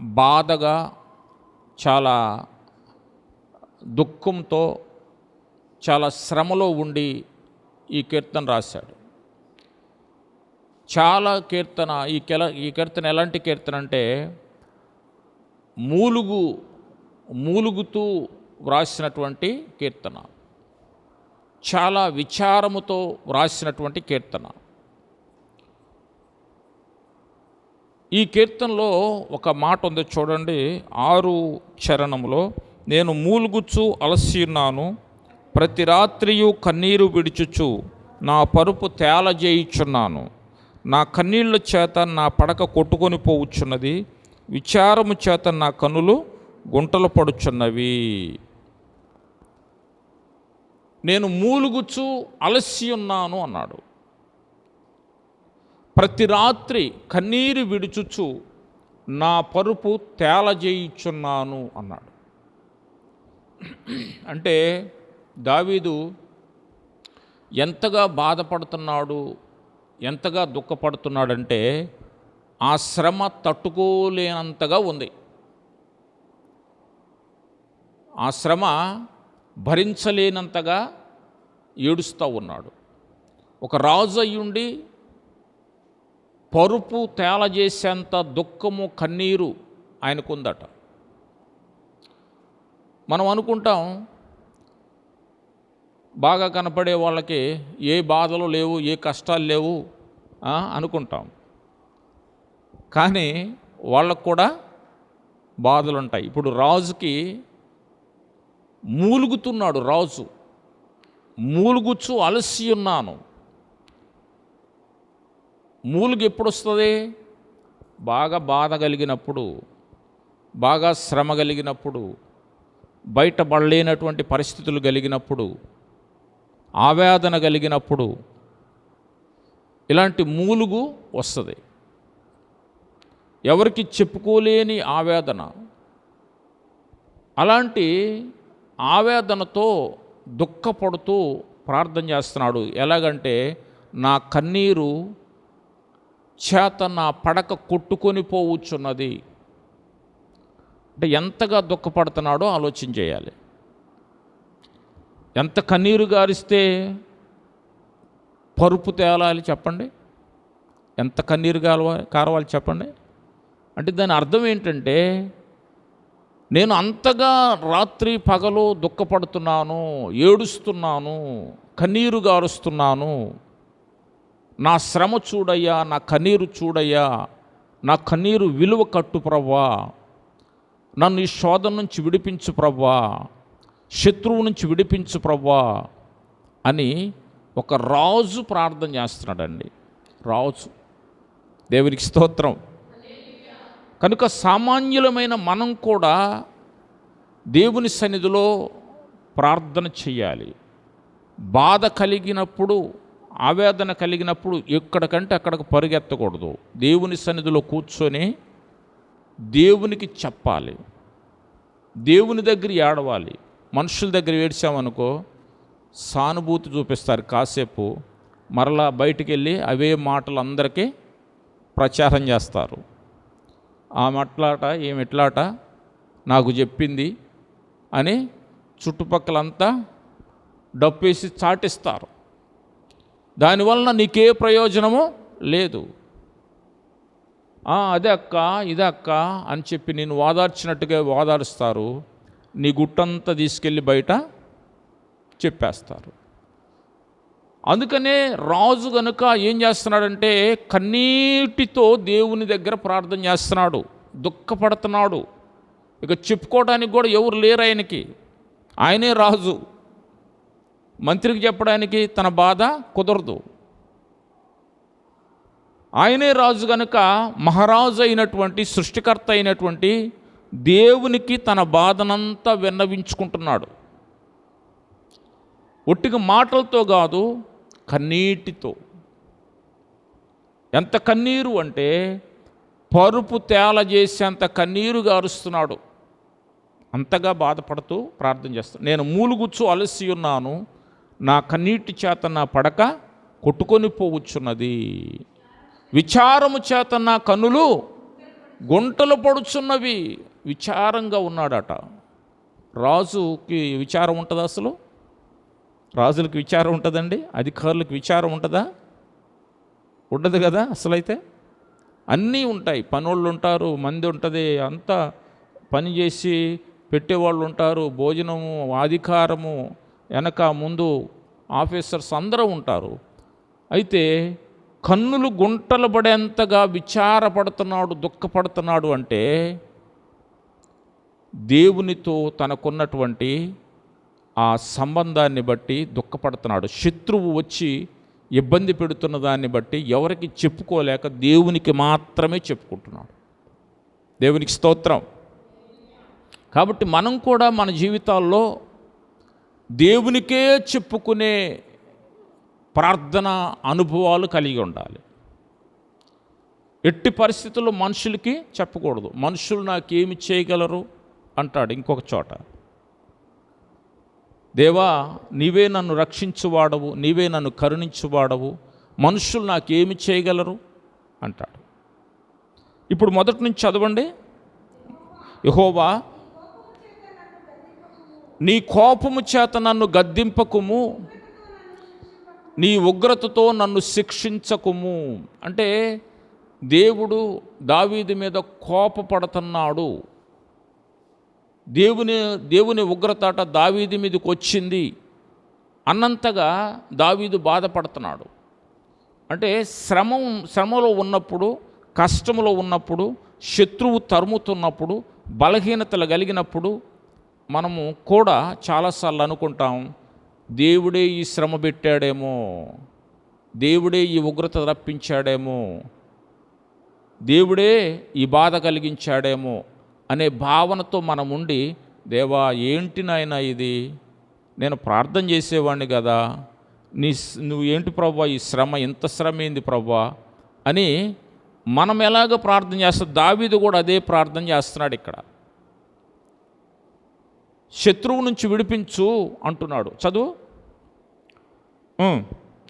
బాధగా చాలా దుఃఖంతో చాలా శ్రమలో ఉండి ఈ కీర్తన రాశాడు. చాలా కీర్తన ఈ కెల ఈ కీర్తన ఎలాంటి కీర్తన అంటే మూలుగు మూలుగుతూ వ్రాసినటువంటి కీర్తన. చాలా విచారముతో వ్రాసినటువంటి కీర్తన. ఈ కీర్తనలో ఒక మాట ఉంది చూడండి. ఆరు చరణంలో నేను మూలుగుచ్చు అలసియున్నాను ప్రతి రాత్రియు కన్నీరు విడిచుచు నా పరుపు తేలజేయుచున్నాను. నా కన్నీళ్ళ చేత నా పడక కొట్టుకొని పోవుచున్నది విచారము చేత నా కనులు గుంటలు పడుచున్నవి. నేను మూలుగుచ్చు అలసి ఉన్నాను అన్నాడు. ప్రతి రాత్రి కన్నీరు విడుచుచు నా పరుపు తేలజేయుచున్నాను అన్నాడు. అంటే దావీదు ఎంతగా బాధపడుతున్నాడు ఎంతగా దుఃఖపడుతున్నాడంటే ఆ శ్రమ తట్టుకోలేనంతగా ఉంది. ఆ శ్రమ భరించలేనంతగా ఏడుస్తూ ఉన్నాడు. ఒక రాజు అయ్యుండి పరుపు తేలజేసేంత దుఃఖము కన్నీరు ఆయనకుందట. మనం అనుకుంటాం బాగా కనపడే వాళ్ళకి ఏ బాధలు లేవు ఏ కష్టాలు లేవు అనుకుంటాం. కానీ వాళ్ళకు కూడా బాధలు ఉంటాయి ఇప్పుడు రాజుకి మూలుగుతున్నాడు రాజు. మూలుగుచ్చు అలసి ఉన్నాను మూలుగు ఎప్పుడు వస్తుంది బాగా బాధ కలిగినప్పుడు బాగా శ్రమ కలిగినప్పుడు బయటపడలేనటువంటి పరిస్థితులు కలిగినప్పుడు ఆవేదన కలిగినప్పుడు ఇలాంటి మూలుగు వస్తుంది. ఎవరికి చెప్పుకోలేని ఆవేదన. అలాంటి ఆవేదనతో దుఃఖపడుతూ ప్రార్థన చేస్తున్నాడు. ఎలాగంటే నా కన్నీరు చేత నా పడక కొట్టుకొని పోవచ్చున్నది. అంటే ఎంతగా దుఃఖపడుతున్నాడో ఆలోచన చేయాలి. ఎంత కన్నీరు గారిస్తే పరుపు తేలాలి చెప్పండి. ఎంత కన్నీరు కాలవాలి కారవాలి చెప్పండి. అంటే దాని అర్థం ఏంటంటే నేను అంతగా రాత్రి పగలు దుఃఖపడుతున్నాను ఏడుస్తున్నాను కన్నీరు గారుస్తున్నాను నా శ్రమ చూడయ్యా నా కన్నీరు చూడయ్యా నా కన్నీరు విలువ కట్టు ప్రవ్వా. నన్ను ఈ శోధన నుంచి విడిపించు ప్రవ్వా. శత్రువు నుంచి విడిపించు ప్రవ్వా అని ఒక రాజు ప్రార్థన చేస్తున్నాడండి. రాజు. దేవునికి స్తోత్రం. కనుక సామాన్యులమైన మనం కూడా దేవుని సన్నిధిలో ప్రార్థన చేయాలి. బాధ కలిగినప్పుడు ఆవేదన కలిగినప్పుడు ఎక్కడికంటే అక్కడికి పరిగెత్తకూడదు. దేవుని సన్నిధిలో కూర్చొని దేవునికి చెప్పాలి. దేవుని దగ్గర ఏడవాలి. మనుషుల దగ్గర ఏడ్చామనుకో సానుభూతి చూపిస్తారు కాసేపు. మరలా బయటికి వెళ్ళి అవే మాటలు అందరికీ ప్రచారం చేస్తారు. ఆ మట్లాట ఏమిట్లాట నాకు చెప్పింది అని చుట్టుపక్కలంతా డప్పేసి చాటిస్తారు. దానివలన నీకే ప్రయోజనము లేదు. అదే అక్క ఇదే అక్క అని చెప్పి నేను వాదార్చినట్టుగా వాదారుస్తారు. నీ గుట్టంతా తీసుకెళ్ళి బయట చెప్పేస్తారు. అందుకనే రాజు గనుక ఏం చేస్తున్నాడంటే కన్నీటితో దేవుని దగ్గర ప్రార్థన చేస్తున్నాడు. దుఃఖపడుతున్నాడు. ఇక చెప్పుకోవడానికి కూడా ఎవరు లేరు ఆయనకి. ఆయనే రాజు. మంత్రికి చెప్పడానికి తన బాధ కుదరదు. ఆయనే రాజు గనుక మహారాజు అయినటువంటి సృష్టికర్త అయినటువంటి దేవునికి తన బాధనంతా విన్నవించుకుంటున్నాడు. ఒట్టిగా మాటలతో కాదు కన్నీటితో. ఎంత కన్నీరు అంటే పరుపు తేల చేసేంత కన్నీరు గారుస్తున్నాడు. అంతగా బాధపడుతూ ప్రార్థన చేస్తాను నేను మూలుగుచ్చు అలసి ఉన్నాను నా కన్నీటి చేత నా పడక కొట్టుకొని పోవచ్చున్నది. విచారము చేత నా కనులు గుంటలు పడుచున్నవి. విచారంగా ఉన్నాడట. రాజుకి విచారం ఉంటుందా అసలు? రాజులకు విచారం ఉంటుందండి? అధికారులకు విచారం ఉంటుందా? ఉండదు కదా అసలైతే? అన్నీ ఉంటాయి. పనోళ్ళు ఉంటారు మంది ఉంటుంది. అంతా పని చేసి పెట్టేవాళ్ళు ఉంటారు. భోజనము అధికారము వెనక ముందు ఆఫీసర్స్ అందరూ ఉంటారు. అయితే కన్నులు గుంటలు పడేంతగా విచారపడుతున్నాడు దుఃఖపడుతున్నాడు అంటే దేవునితో తనకున్నటువంటి ఆ సంబంధాన్ని బట్టి దుఃఖపడుతున్నాడు. శత్రువు వచ్చి ఇబ్బంది పెడుతున్న దాన్ని బట్టి ఎవరికి చెప్పుకోలేక దేవునికి మాత్రమే చెప్పుకుంటున్నాడు. దేవునికి స్తోత్రం. కాబట్టి మనం కూడా మన జీవితాల్లో దేవునికే చెప్పుకునే ప్రార్థన అనుభవాలు కలిగి ఉండాలి. ఎట్టి పరిస్థితుల్లో మనుషులకి చెప్పకూడదు. మనుషులు నాకేమి చేయగలరు? అంటాడు ఇంకొక చోట. దేవా నీవే నన్ను రక్షించువాడవు నీవే నన్ను కరుణించువాడవు. మనుషులు నాకేమి చేయగలరు? అంటాడు. ఇప్పుడు మొదటి నుంచి చదవండి. యహోవా నీ కోపము చేత నన్ను గద్దింపకుము నీ ఉగ్రతతో నన్ను శిక్షించకుము. అంటే దేవుడు దావీది మీద కోపపడుతున్నాడు. దేవుని దేవుని ఉగ్రతాట దావీది మీదకి వచ్చింది అన్నంతగా దావీదు బాధపడుతున్నాడు. అంటే శ్రమ శ్రమలో ఉన్నప్పుడు కష్టములో ఉన్నప్పుడు శత్రువు తరుముతున్నప్పుడు బలహీనతలు కలిగినప్పుడు మనము కూడా చాలాసార్లు అనుకుంటాం దేవుడే ఈ శ్రమ పెట్టాడేమో దేవుడే ఈ ఉగ్రత రప్పించాడేమో దేవుడే ఈ బాధ కలిగించాడేమో అనే భావనతో మనం ఉండి దేవా ఏంటి నాయనా ఇది? నేను ప్రార్థన చేసేవాడిని కదా నీ నువ్వు ఏంటి ప్రభా ఈ శ్రమ ఇంత శ్రమ ఏంది ప్రభా? అని మనం ఎలాగ ప్రార్థన చేస్తాం? దావీదు కూడా అదే ప్రార్థన చేస్తున్నాడు ఇక్కడ. శత్రువు నుంచి విడిపించు అంటున్నాడు. చదువు.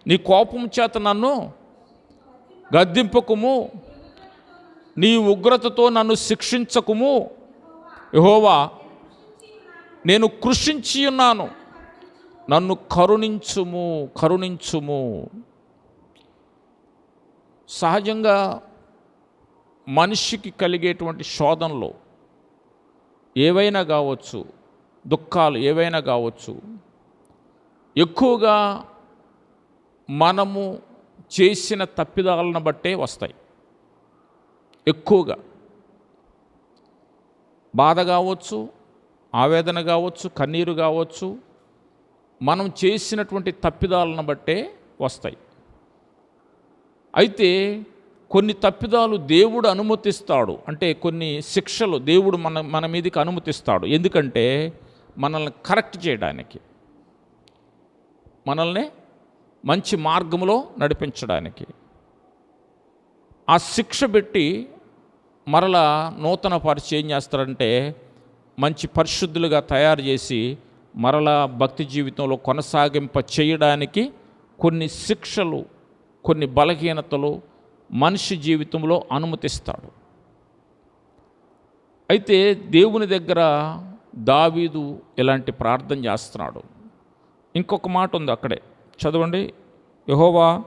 నీ కోపం చేత నన్ను గద్దింపకుము. నీ ఉగ్రతతో నన్ను శిక్షించకుము. యహోవా నేను కృషించి ఉన్నాను. నన్ను కరుణించుము కరుణించుము. సహజంగా మనిషికి కలిగేటువంటి శోధనలు ఏవైనా కావచ్చు. దుఃఖాలు ఏవైనా కావచ్చు. ఎక్కువగా మనము చేసిన తప్పిదాలను బట్టే వస్తాయి. ఎక్కువగా. బాధ కావచ్చు ఆవేదన కావచ్చు కన్నీరు కావచ్చు మనం చేసినటువంటి తప్పిదాలను బట్టే వస్తాయి. అయితే కొన్ని తప్పిదాలు దేవుడు అనుమతిస్తాడు. అంటే కొన్ని శిక్షలు దేవుడు మన మన మీదకి అనుమతిస్తాడు. ఎందుకంటే మనల్ని కరెక్ట్ చేయడానికి మనల్ని మంచి మార్గంలో నడిపించడానికి. ఆ శిక్ష పెట్టి మరలా నూతన పరిచయం ఏం చేస్తారంటే మంచి పరిశుద్ధులుగా తయారు చేసి మరలా భక్తి జీవితంలో కొనసాగింప చేయడానికి కొన్ని శిక్షలు కొన్ని బలహీనతలు మనిషి జీవితంలో అనుమతిస్తాడు. అయితే దేవుని దగ్గర దావీదు ఇలాంటి ప్రార్థన చేస్తున్నాడు. ఇంకొక మాట ఉంది అక్కడే. చదవండి. యహోవా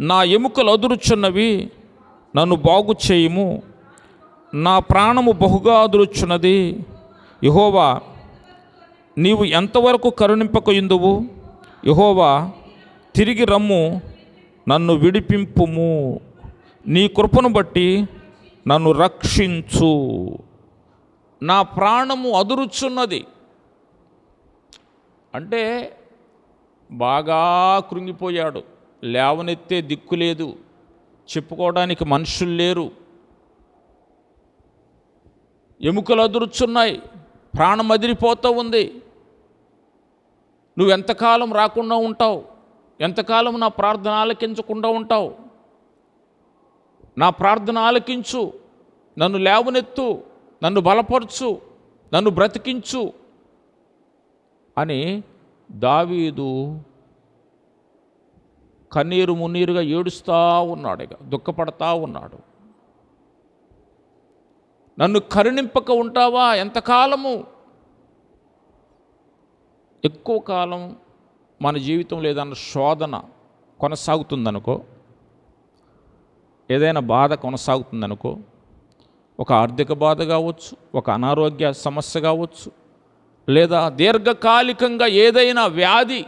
నా ఎముకలు అదురుచున్నవి నన్ను బాగు చేయము. నా ప్రాణము బహుగా అదురుచున్నది. యహోవా నీవు ఎంతవరకు కరుణింపక ఇందువు యహోవా తిరిగి రమ్ము నన్ను విడిపింపుము. నీ కృపను బట్టి నన్ను రక్షించు. నా ప్రాణము అదురుచున్నది. అంటే బాగా కృంగిపోయాడు. లేవనెత్తే దిక్కు లేదు. చెప్పుకోవడానికి మనుషులు లేరు. ఎముకలు అదురుచున్నాయి. ప్రాణం అదిరిపోతూ ఉంది. నువ్వు ఎంతకాలం రాకుండా ఉంటావు? ఎంతకాలం నా ప్రార్థన ఆలకించకుండా ఉంటావు? నా ప్రార్థన ఆలకించు నన్ను లేవనెత్తు నన్ను బలపరచు నన్ను బ్రతికించు అని దావీదు కన్నీరు మున్నీరుగా ఏడుస్తూ ఉన్నాడు ఇక దుఃఖపడతా ఉన్నాడు. నన్ను కరుణింపక ఉంటావా? ఎంతకాలము? ఎక్కువ కాలం మన జీవితం లేదన్న శోధన కొనసాగుతుందనుకో ఏదైనా బాధ కొనసాగుతుందనుకో ఒక ఆర్థిక బాధ కావచ్చు ఒక అనారోగ్య సమస్య కావచ్చు లేదా దీర్ఘకాలికంగా ఏదైనా వ్యాధి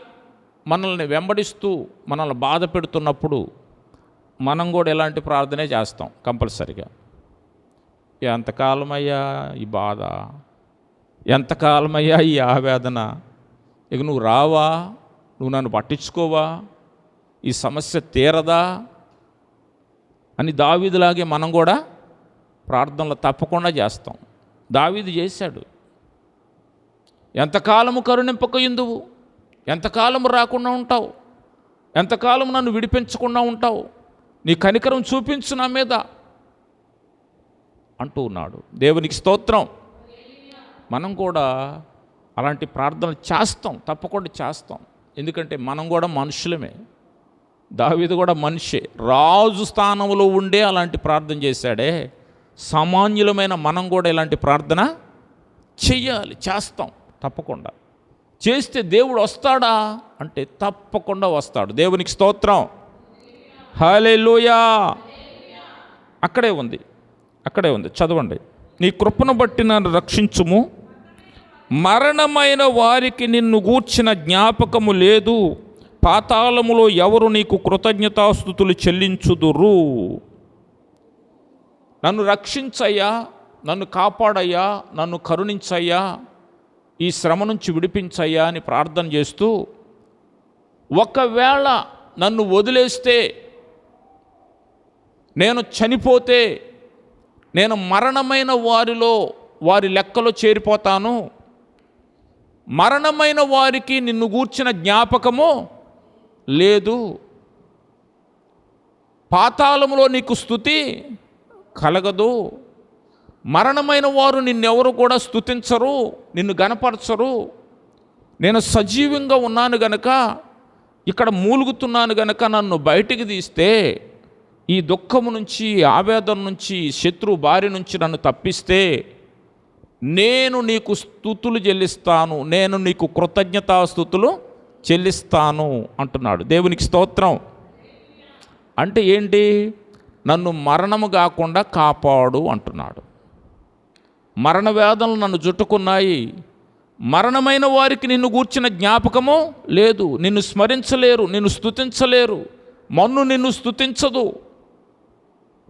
మనల్ని వెంబడిస్తూ మనల్ని బాధ పెడుతున్నప్పుడు మనం కూడా ఇలాంటి ప్రార్థనే చేస్తాం కంపల్సరిగా. ఎంతకాలమయ్యా ఈ బాధ? ఎంతకాలమయ్యా ఈ ఆవేదన? ఇక నువ్వు రావా? నువ్వు నన్ను పట్టించుకోవా? ఈ సమస్య తీరదా? అని దావీదులాగే మనం కూడా ప్రార్థనలు తప్పకుండా చేస్తాం. దావీదు చేశాడు. ఎంతకాలము కరుణింపక ఎందువు ఎంతకాలము రాకుండా ఉంటావు? ఎంతకాలం నన్ను విడిపించకుండా ఉంటావు? నీ కనికరం చూపించు నా మీద అంటూ ఉన్నాడు. దేవునికి స్తోత్రం. మనం కూడా అలాంటి ప్రార్థనలు చేస్తాం తప్పకుండా చేస్తాం. ఎందుకంటే మనం కూడా మనుషులమే. దావీదు కూడా మనిషే. రాజు స్థానంలో ఉండే అలాంటి ప్రార్థన చేశాడే. సామాన్యులమైన మనం కూడా ఇలాంటి ప్రార్థన చెయ్యాలి చేస్తాం తప్పకుండా. చేస్తే దేవుడు వస్తాడా? అంటే తప్పకుండా వస్తాడు. దేవునికి స్తోత్రం. హాలే అక్కడే ఉంది. అక్కడే ఉంది. చదవండి. నీ కృపను బట్టి నన్ను రక్షించుము. మరణమైన వారికి నిన్ను గూర్చిన జ్ఞాపకము లేదు. పాతాళములో ఎవరు నీకు కృతజ్ఞతాస్థుతులు చెల్లించుదురు? నన్ను రక్షించయ్యా నన్ను కాపాడయ్యా నన్ను కరుణించయ్యా ఈ శ్రమ నుంచి విడిపించయ్యా అని ప్రార్థన చేస్తూ ఒకవేళ నన్ను వదిలేస్తే నేను చనిపోతే నేను మరణమైన వారిలో వారి లెక్కలో చేరిపోతాను మరణమైన వారికి నిన్ను గూర్చిన జ్ఞాపకము లేదు. పాతాళములో నీకు స్థుతి కలగదు. మరణమైన వారు నిన్నెవరు కూడా స్థుతించరు నిన్ను గనపరచరు నేను సజీవంగా ఉన్నాను గనక ఇక్కడ మూలుగుతున్నాను గనక నన్ను బయటికి తీస్తే ఈ దుఃఖము నుంచి ఆవేదన నుంచి శత్రు బారి నుంచి నన్ను తప్పిస్తే నేను నీకు స్థుతులు చెల్లిస్తాను నేను నీకు కృతజ్ఞతాస్థుతులు చెల్లిస్తాను అంటున్నాడు. దేవునికి స్తోత్రం. అంటే ఏంటి? నన్ను మరణము కాకుండా కాపాడు అంటున్నాడు. మరణ వేదనలు నన్ను జుట్టుకున్నాయి మరణమైన వారికి నిన్ను గూర్చిన జ్ఞాపకము లేదు. నిన్ను స్మరించలేరు నిన్ను స్థుతించలేరు మన్ను నిన్ను స్థుతించదు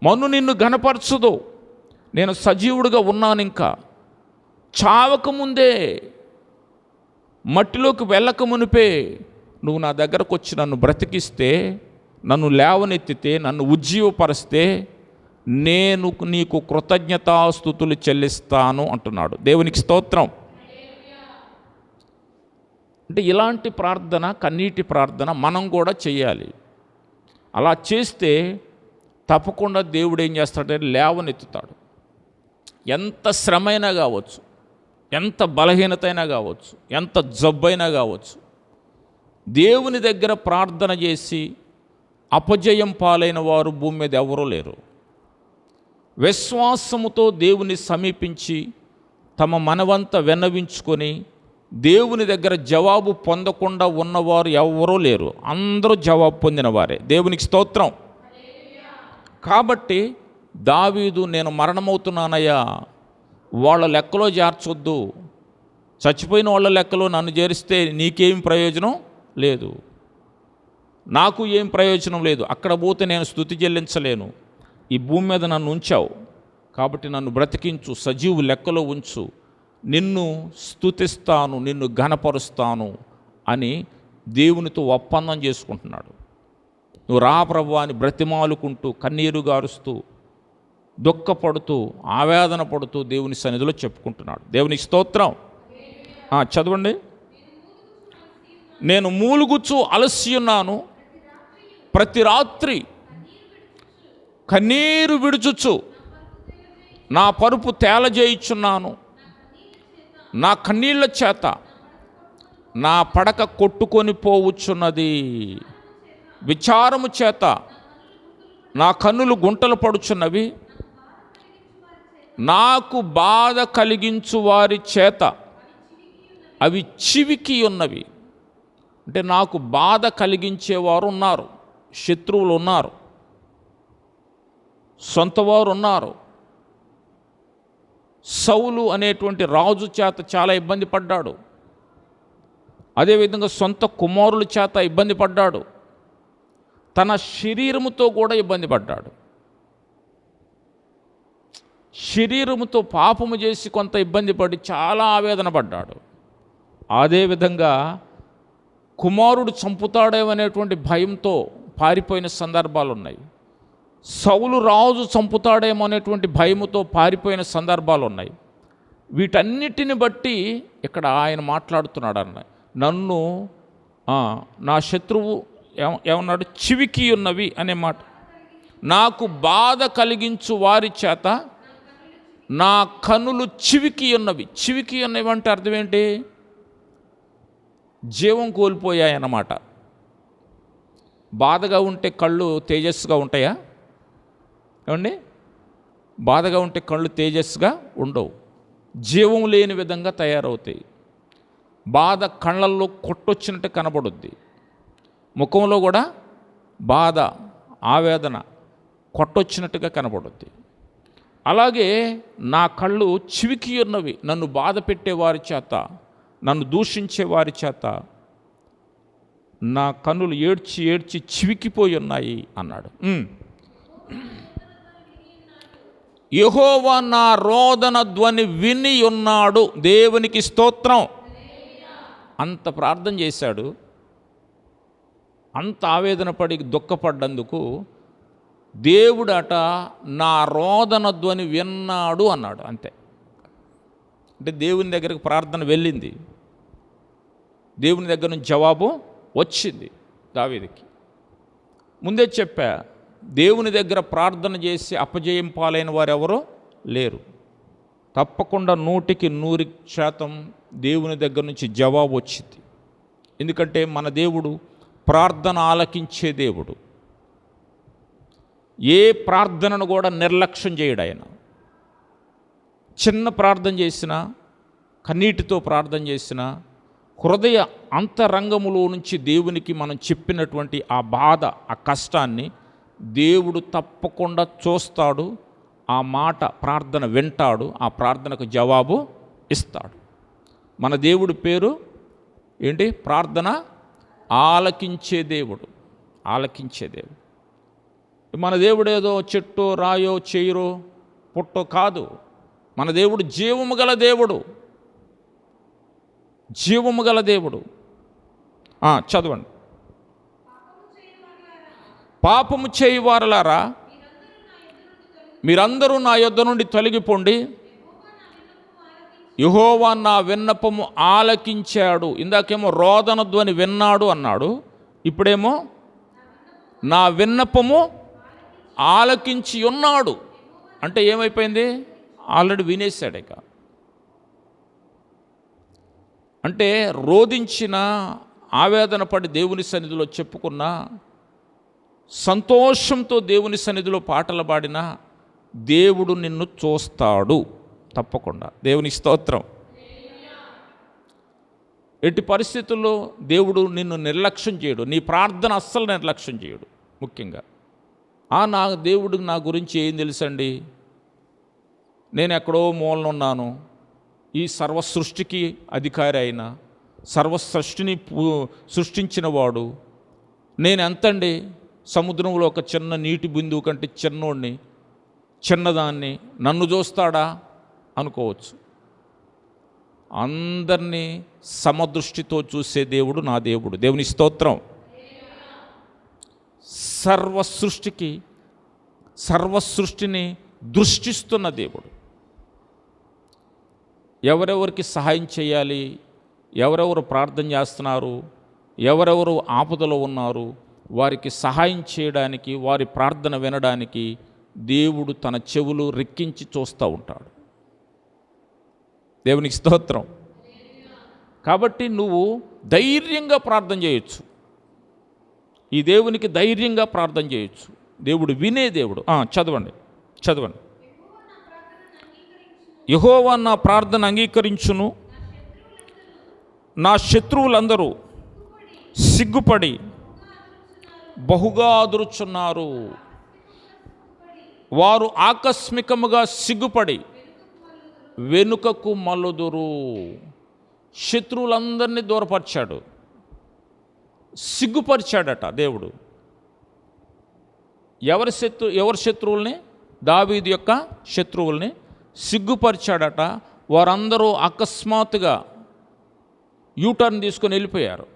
మన్ను నిన్ను గనపరచదు నేను సజీవుడిగా ఉన్నాను ఇంకా చావకముందే మట్టిలోకి వెళ్ళక మునిపే నువ్వు నా దగ్గరకు వచ్చి నన్ను బ్రతికిస్తే నన్ను లేవనెత్తితే నన్ను ఉజ్జీవపరిస్తే నేను నీకు కృతజ్ఞతాస్థుతులు చెల్లిస్తాను అంటున్నాడు. దేవునికి స్తోత్రం. అంటే ఇలాంటి ప్రార్థన కన్నీటి ప్రార్థన మనం కూడా చేయాలి. అలా చేస్తే తప్పకుండా దేవుడు ఏం చేస్తాడంటే లేవనెత్తుతాడు. ఎంత శ్రమైనా కావచ్చు. ఎంత బలహీనత అయినా కావచ్చు ఎంత జబ్బైనా కావచ్చు దేవుని దగ్గర ప్రార్థన చేసి అపజయం పాలైన వారు భూమి మీద ఎవరూ లేరు. విశ్వాసముతో దేవుని సమీపించి తమ మనవంత విన్నవించుకొని దేవుని దగ్గర జవాబు పొందకుండా ఉన్నవారు ఎవరూ లేరు. అందరూ జవాబు పొందినవారే. దేవునికి స్తోత్రం. కాబట్టి దావీదు నేను మరణమవుతున్నానయ్యా. వాళ్ళ లెక్కలో చేర్చొద్దు చచ్చిపోయిన వాళ్ళ లెక్కలో నన్ను చేరిస్తే నీకేం ప్రయోజనం? లేదు. నాకు ఏం ప్రయోజనం లేదు. అక్కడ పోతే నేను స్థుతి చెల్లించలేను. ఈ భూమి మీద నన్ను ఉంచావు. కాబట్టి నన్ను బ్రతికించు సజీవు లెక్కలో ఉంచు. నిన్ను స్థుతిస్తాను నిన్ను ఘనపరుస్తాను అని దేవునితో ఒప్పందం చేసుకుంటున్నాడు. నువ్వు రా ప్రభు అని బ్రతిమాలుకుంటూ కన్నీరు గారుస్తూ దుఃఖపడుతూ ఆవేదన పడుతూ దేవుని సన్నిధిలో చెప్పుకుంటున్నాడు. దేవుని స్తోత్రం. చదవండి. నేను మూలుగుచ్చు అలసి ఉన్నాను ప్రతి రాత్రి కన్నీరు విడుచుచు నా పరుపు తేలజేయుచున్నాను నా కన్నీళ్ళ చేత నా పడక కొట్టుకొని పోవచ్చున్నది విచారము చేత నా కన్నులు గుంటలు పడుచున్నవి నాకు బాధ కలిగించు వారి చేత అవి చివికి ఉన్నవి. అంటే నాకు బాధ కలిగించేవారు ఉన్నారు. శత్రువులు ఉన్నారు. సొంతవారు ఉన్నారు. సౌలు అనేటువంటి రాజు చేత చాలా ఇబ్బంది పడ్డాడు. అదేవిధంగా సొంత కుమారుల చేత ఇబ్బంది పడ్డాడు. తన శరీరముతో కూడా ఇబ్బంది పడ్డాడు. శరీరముతో పాపము చేసి కొంత ఇబ్బంది పడి చాలా ఆవేదన పడ్డాడు. అదేవిధంగా కుమారుడు చంపుతాడేమనేటువంటి భయంతో పారిపోయిన సందర్భాలు ఉన్నాయి సౌలు రాజు చంపుతాడేమో అనేటువంటి భయముతో పారిపోయిన సందర్భాలు ఉన్నాయి వీటన్నిటిని బట్టి ఇక్కడ ఆయన మాట్లాడుతున్నాడు అన్న నన్ను నా శత్రువు ఏమన్నాడు? చివికి ఉన్నవి అనే మాట. నాకు బాధ కలిగించు వారి చేత నా కనులు చివికి ఉన్నవి. చివికి ఉన్నవి అంటే అర్థం ఏంటి? జీవం కోల్పోయాయన్నమాట. బాధగా ఉంటే కళ్ళు తేజస్సుగా ఉంటాయా? ఏమండి? బాధగా ఉంటే కళ్ళు తేజస్సుగా ఉండవు. జీవం లేని విధంగా తయారవుతాయి. బాధ కళ్ళల్లో కొట్టొచ్చినట్టు కనబడుద్ది. ముఖంలో కూడా బాధ ఆవేదన కొట్టొచ్చినట్టుగా కనబడుద్ది. అలాగే నా కళ్ళు చివికి ఉన్నవి నన్ను బాధ పెట్టేవారి చేత నన్ను దూషించే వారి చేత నా కన్నులు ఏడ్చి ఏడ్చి చివికిపోయి ఉన్నాయి అన్నాడు యహోవా నా రోదన ధ్వని విని ఉన్నాడు దేవునికి స్తోత్రం. అంత ప్రార్థన చేశాడు. అంత ఆవేదన పడి దుఃఖపడ్డందుకు దేవుడట నా రోదన ధ్వని విన్నాడు అన్నాడు అంతే. అంటే దేవుని దగ్గరకు ప్రార్థన వెళ్ళింది. దేవుని దగ్గర నుంచి జవాబు వచ్చింది దావీదికి. ముందే చెప్పా దేవుని దగ్గర ప్రార్థన చేసి అపజయం పాలైన వారు ఎవరో లేరు. తప్పకుండా నూటికి నూరు శాతం దేవుని దగ్గర నుంచి జవాబు వచ్చింది. ఎందుకంటే మన దేవుడు ప్రార్థన ఆలకించే దేవుడు. ఏ ప్రార్థనను కూడా నిర్లక్ష్యం చేయడు ఆయన. చిన్న ప్రార్థన చేసినా కన్నీటితో ప్రార్థన చేసినా హృదయ అంతరంగములో నుంచి దేవునికి మనం చెప్పినటువంటి ఆ బాధ ఆ కష్టాన్ని దేవుడు తప్పకుండా చూస్తాడు ఆ మాట ప్రార్థన వింటాడు ఆ ప్రార్థనకు జవాబు ఇస్తాడు. మన దేవుడి పేరు ఏంటి? ప్రార్థన ఆలకించే దేవుడు ఆలకించే దేవుడు. మన దేవుడేదో చెట్టో రాయో చేయిరో పుట్టో కాదు. మన దేవుడు జీవము గల దేవుడు. జీవము గల దేవుడు. చదవండి. పాపము చేయువారలారా? మీరందరూ నా యొద్ద నుండి తొలగిపోండి. యహోవా నా విన్నపము ఆలకించాడు. ఇందాకేమో రోదన ధ్వని విన్నాడు అన్నాడు. ఇప్పుడేమో నా విన్నపము ఆలకించి ఉన్నాడు. అంటే ఏమైపోయింది? ఆల్రెడీ వినేశాడు ఇక. అంటే రోధించిన ఆవేదన పడి దేవుని సన్నిధిలో చెప్పుకున్న సంతోషంతో దేవుని సన్నిధిలో పాటలు పాడిన దేవుడు నిన్ను చూస్తాడు. తప్పకుండా. దేవుని స్తోత్రం. ఎట్టి పరిస్థితుల్లో దేవుడు నిన్ను నిర్లక్ష్యం చేయడు. నీ ప్రార్థన అస్సలు నిర్లక్ష్యం చేయడు. ముఖ్యంగా. ఆ నా దేవుడు నా గురించి ఏం తెలుసండి? నేను ఎక్కడో మూలన ఉన్నాను ఈ సర్వ సృష్టికి అధికారి అయిన సర్వ సృష్టిని పూ- సృష్టించిన వాడు నేను ఎంతండి సముద్రంలో ఒక చిన్న నీటి బిందువు కంటే చిన్నోడిని చిన్నదాన్ని నన్ను చూస్తాడా? అనుకోవచ్చు. అందరినీ సమదృష్టితో చూసే దేవుడు నా దేవుడు. దేవుని స్తోత్రం. సర్వ సృష్టికి సర్వ సృష్టిని దృష్టిస్తున్న దేవుడు. ఎవరెవరికి సహాయం చేయాలి ఎవరెవరు ప్రార్థన చేస్తున్నారు ఎవరెవరు ఆపదలో ఉన్నారు వారికి సహాయం చేయడానికి వారి ప్రార్థన వినడానికి దేవుడు తన చెవులు రెక్కించి చూస్తూ ఉంటాడు. దేవునికి స్తోత్రం. కాబట్టి నువ్వు ధైర్యంగా ప్రార్థన చేయొచ్చు. ఈ దేవునికి ధైర్యంగా ప్రార్థన చేయొచ్చు. దేవుడు వినే దేవుడు. చదవండి. చదవండి. యహోవా నా ప్రార్థన అంగీకరించును. నా శత్రువులందరూ సిగ్గుపడి బహుగా అదురుచున్నారు. వారు ఆకస్మికముగా సిగ్గుపడి వెనుకకు మలుదురు శత్రువులందరినీ దూరపరిచాడు. సిగ్గుపరిచాడట దేవుడు. ఎవరి శత్రు ఎవరి శత్రువుల్ని? దావీదు యొక్క శత్రువుల్ని సిగ్గుపరిచాడట. వారందరూ అకస్మాత్తుగా యూటర్న్ తీసుకొని వెళ్ళిపోయారు.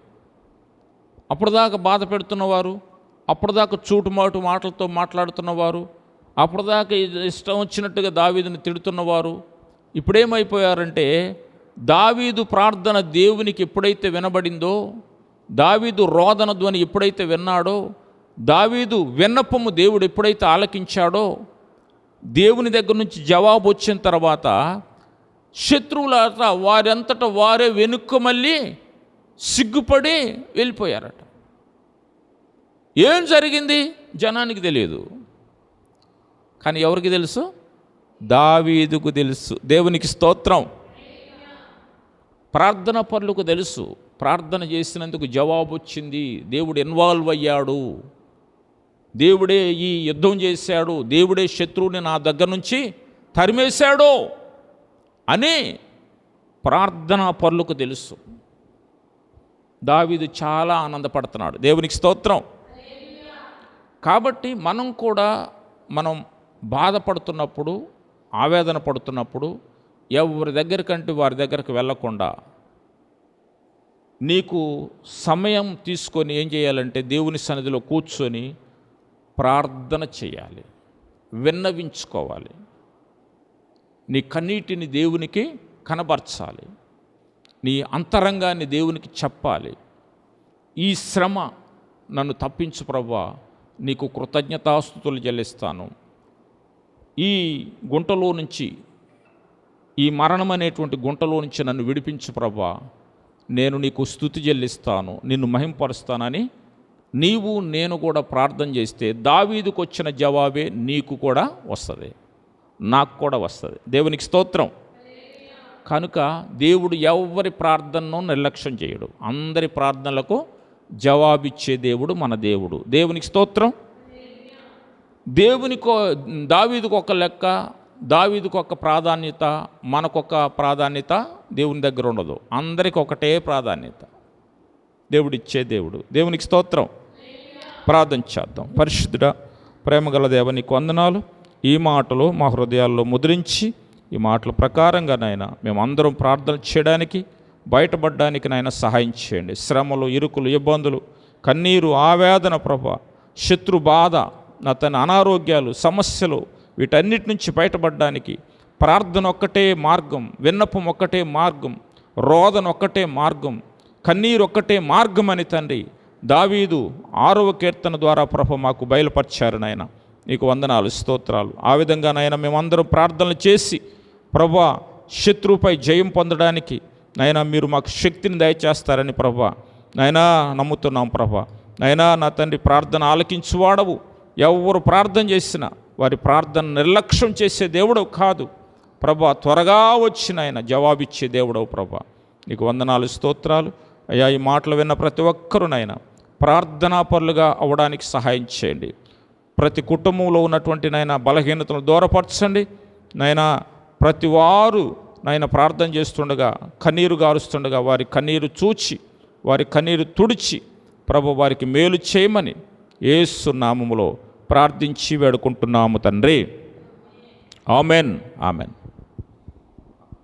అప్పటిదాకా బాధ పెడుతున్నవారు అప్పటిదాకా చూటుమాటు మాటలతో మాట్లాడుతున్నవారు అప్పటిదాకా ఇష్టం వచ్చినట్టుగా దావీదుని తిడుతున్నవారు ఇప్పుడేమైపోయారంటే దావీదు ప్రార్థన దేవునికి ఎప్పుడైతే వినబడిందో దావీదు రోదన ధ్వని ఎప్పుడైతే విన్నాడో దావీదు విన్నపము దేవుడు ఎప్పుడైతే ఆలకించాడో దేవుని దగ్గర నుంచి జవాబు వచ్చిన తర్వాత శత్రువులట వారంతట వారే వెనుక్క మళ్ళీ సిగ్గుపడి వెళ్ళిపోయారట. ఏం జరిగింది? జనానికి తెలియదు కానీ ఎవరికి తెలుసు? దావీదుకు తెలుసు. దేవునికి స్తోత్రం. ప్రార్థన పనులకు తెలుసు. ప్రార్థన చేసినందుకు జవాబు వచ్చింది దేవుడు ఇన్వాల్వ్ అయ్యాడు. దేవుడే ఈ యుద్ధం చేశాడు దేవుడే శత్రువుని నా దగ్గర నుంచి తరిమేశాడు అని ప్రార్థనా పరులకు తెలుసు. దావీదు చాలా ఆనందపడుతున్నాడు. దేవునికి స్తోత్రం. కాబట్టి మనం కూడా మనం బాధపడుతున్నప్పుడు ఆవేదన పడుతున్నప్పుడు ఎవరి దగ్గరికంటే వారి దగ్గరకు వెళ్ళకుండా నీకు సమయం తీసుకొని ఏం చేయాలంటే దేవుని సన్నిధిలో కూర్చొని ప్రార్థన చేయాలి విన్నవించుకోవాలి. నీ కన్నీటిని దేవునికి కనబరచాలి. నీ అంతరంగాన్ని దేవునికి చెప్పాలి. ఈ శ్రమ నన్ను తప్పించు ప్రవ్వా నీకు కృతజ్ఞతాస్థుతులు చెల్లిస్తాను. ఈ గుంటలో నుంచి ఈ మరణం అనేటువంటి గుంటలో నుంచి నన్ను విడిపించు ప్రభా నేను నీకు స్థుతి చెల్లిస్తాను నిన్ను మహింపరుస్తానని నీవు నేను కూడా ప్రార్థన చేస్తే దావీదుకు వచ్చిన జవాబే నీకు కూడా వస్తుంది. నాకు కూడా వస్తుంది. దేవునికి స్తోత్రం. కనుక దేవుడు ఎవరి ప్రార్థనను నిర్లక్ష్యం చేయడు. అందరి ప్రార్థనలకు జవాబిచ్చే దేవుడు మన దేవుడు. దేవునికి స్తోత్రం. దేవునికో దావీదుకు ఒక లెక్క దావీదుకు ఒక ప్రాధాన్యత మనకొక ప్రాధాన్యత దేవుని దగ్గర ఉండదు. అందరికి ఒకటే ప్రాధాన్యత. దేవుడిచ్చే దేవుడు. దేవునికి స్తోత్రం. ప్రార్థన చేద్దాం. పరిశుద్ధుడ ప్రేమగల దేవ నీకు వందనాలు. ఈ మాటలు మా హృదయాల్లో ముద్రించి ఈ మాటల ప్రకారంగా నాయన మేమందరం ప్రార్థన చేయడానికి బయటపడడానికి నాయన సహాయం చేయండి. శ్రమలు ఇరుకులు ఇబ్బందులు కన్నీరు ఆవేదన ప్రభ శత్రు బాధ నా తన అనారోగ్యాలు సమస్యలు వీటన్నిటి నుంచి బయటపడడానికి ప్రార్థన ఒక్కటే మార్గం విన్నపం ఒక్కటే మార్గం రోదన ఒక్కటే మార్గం కన్నీరు ఒక్కటే మార్గం అని తండ్రి దావీదు ఆరవ కీర్తన ద్వారా ప్రభ మాకు బయలుపరిచారు నాయన. నీకు వందనాలు స్తోత్రాలు. ఆ విధంగా నాయన మేమందరం ప్రార్థనలు చేసి ప్రభా శత్రువుపై జయం పొందడానికి నాయన మీరు మాకు శక్తిని దయచేస్తారని ప్రభా నాయనా నమ్ముతున్నాం ప్రభా. నాయనా నా తండ్రి ప్రార్థన ఆలకించువాడవు. ఎవరు ప్రార్థన చేసినా వారి ప్రార్థన నిర్లక్ష్యం చేసే దేవుడవు కాదు. ప్రభా త్వరగా వచ్చిన ఆయన జవాబిచ్చే దేవుడవు ప్రభా. నీకు వందనాలు స్తోత్రాలు. అయ్యా ఈ మాటలు విన్న ప్రతి ఒక్కరూ నాయన ప్రార్థనా పరులుగా అవడానికి సహాయం చేయండి. ప్రతి కుటుంబంలో ఉన్నటువంటి నాయన బలహీనతను దూరపరచండి. నాయన ప్రతి వారు నాయన ప్రార్థన చేస్తుండగా కన్నీరు గారుస్తుండగా వారి కన్నీరు చూచి వారి కన్నీరు తుడిచి ప్రభు వారికి మేలు చేయమని ఏసు నామములో ప్రార్థించి వేడుకుంటున్నాము తండ్రి. ఆమెన్. ఆమెన్.